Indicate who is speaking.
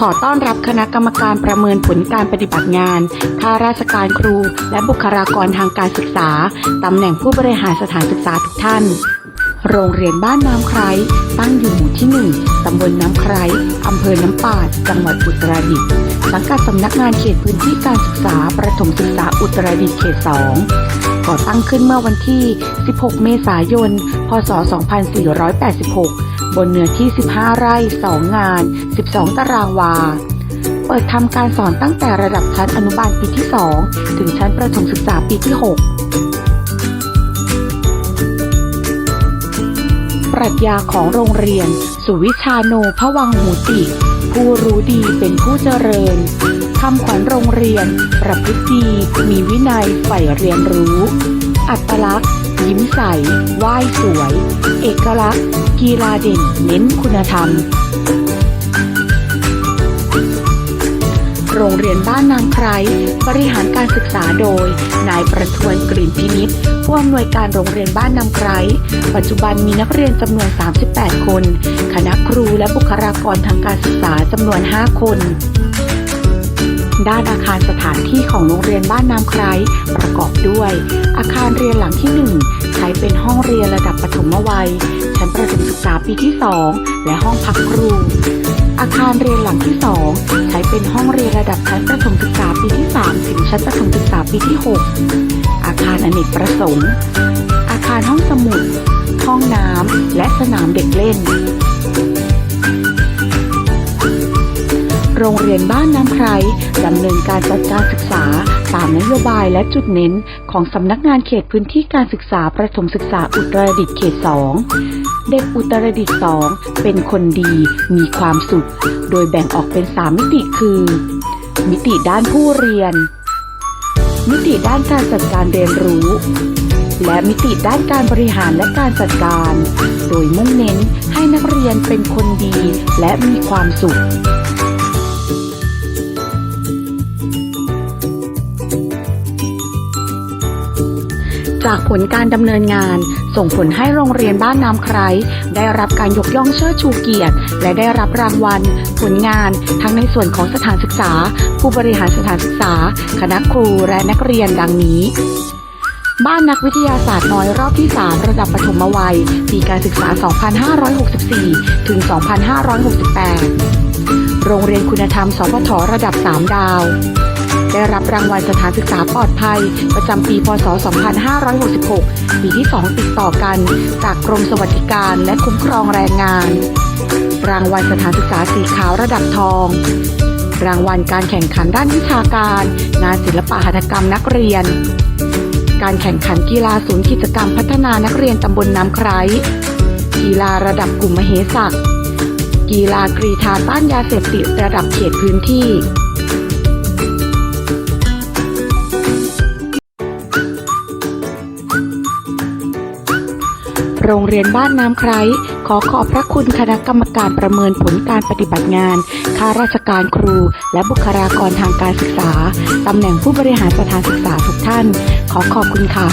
Speaker 1: ขอต้อนรับคณะกรรมการประเมินผลการปฏิบัติงาน ข้าราชการครู และบุคลากรทางการศึกษา ตำแหน่งผู้บริหารสถานศึกษาทุกท่าน โรงเรียนบ้านน้ำไคร้ตั้งอยู่หมู่ที่ 1 ตำบลน้ำไคร้อำเภอน้ำปาด จังหวัดอุตรดิตถ์ สังกัดสำนักงานเขตพื้นที่การศึกษา ประถมศึกษาอุตรดิตถ์เขต 2 ก่อตั้งขึ้นเมื่อวันที่ 16 เมษายน พศ 2486 นเนื้อที่ 15 ไร่ 2 งาน 12 ตารางวา เปิดทำการสอนตั้งแต่ระดับชั้นอนุบาลปีที่ 2 ถึงชั้นประถมศึกษาปีที่ 6 ปรัชญาของโรงเรียน สุวิชาโนพวังหูติ ผู้รู้ดีเป็นผู้เจริญคำขวัญโรงเรียน ประพฤติดี มีวินัยใฝ่เรียนรู้ อัตลักษณ์ ยิ้มใสไหว้สวย เอกลักษณ์ กีฬาเด่นเน้นคุณธรรม โรงเรียนบ้านนางไคร้บริหารการศึกษาโดย นายประทวนกลิ่นพินิษผู้อำนวยการโรงเรียนบ้านนางไคร้ปัจจุบันมีนักเรียนจำนวน 38 คน คณะครูและบุคลากรทางการศึกษาจำนวน 5 คน ด้านอาคารสถานที่ของโรงเรียนบ้านน้ำไคร้ประกอบด้วย อาคารเรียนหลังที่ 1 ใช้เป็นห้องเรียนระดับปฐมวัย ชั้นประถมศึกษาปีที่ 2 และห้องพักครู อาคารเรียนหลังที่ 2 ใช้เป็นห้องเรียนระดับชั้นประถมศึกษาปีที่ 3 ถึงชั้นประถมศึกษาปีที่ 6 อาคารอเนกประสงค์ อาคารห้องสมุด ห้องน้ำและสนามเด็กเล่น โรงเรียนบ้านน้ำไคร้ดำเนินการจัดการศึกษา ตามนโยบายและจุดเน้น ของสำนักงานเขตพื้นที่การศึกษาประถมศึกษาอุตรดิตถ์เขต 2 เด็กอุตรดิตถ์ 2 เป็นคนดี มีความสุข โดยแบ่งออกเป็น 3 มิติคือ มิติด้านผู้เรียน มิติด้านการจัดการเรียนรู้และมิติด้านการบริหารและการจัดการ โดยมุ่งเน้นให้นักเรียนเป็นคนดีและมีความสุข จากผลการดำเนินงาน ส่งผลให้โรงเรียนบ้านน้ำไคร้ได้รับการยกย่องเชิดชูเกียรติ และได้รับรางวัล ผลงาน ทั้งในส่วนของสถานศึกษา ผู้บริหารสถานศึกษา คณะครูและนักเรียนดังนี้บ้านนักวิทยาศาสตร์น้อยรอบที่ 3 ระดับปฐมวัย ปีการศึกษา 2564 ถึง 2568 โรงเรียนคุณธรรม สพทระดับ 3 ดาว ได้รับรางวัลสถานศึกษาปลอดภัย ประจำปี พศ 2566 ปีที่ 2 ติดต่อกัน จากกรมสวัสดิการและคุ้มครองแรงงาน รางวัลสถานศึกษาสีขาวระดับทอง รางวัลการแข่งขันด้านวิชาการ งานศิลปะหัตถกรรมนักเรียน การแข่งขันกีฬาศูนย์กิจกรรมพัฒนานักเรียนตำบลน้ำไคร้กีฬาระดับกลุ่มมเหสักกีฬากรีธาต้านยาเสพติดระดับเขตพื้นที่ โรงเรียนบ้านน้ำไคร้ขอขอบพระคุณคณะกรรมการประเมินผลการปฏิบัติงาน ข้าราชการครู และบุคลากรทางการศึกษา ตำแหน่งผู้บริหารสถานศึกษาทุกท่าน ขอขอบคุณค่ะ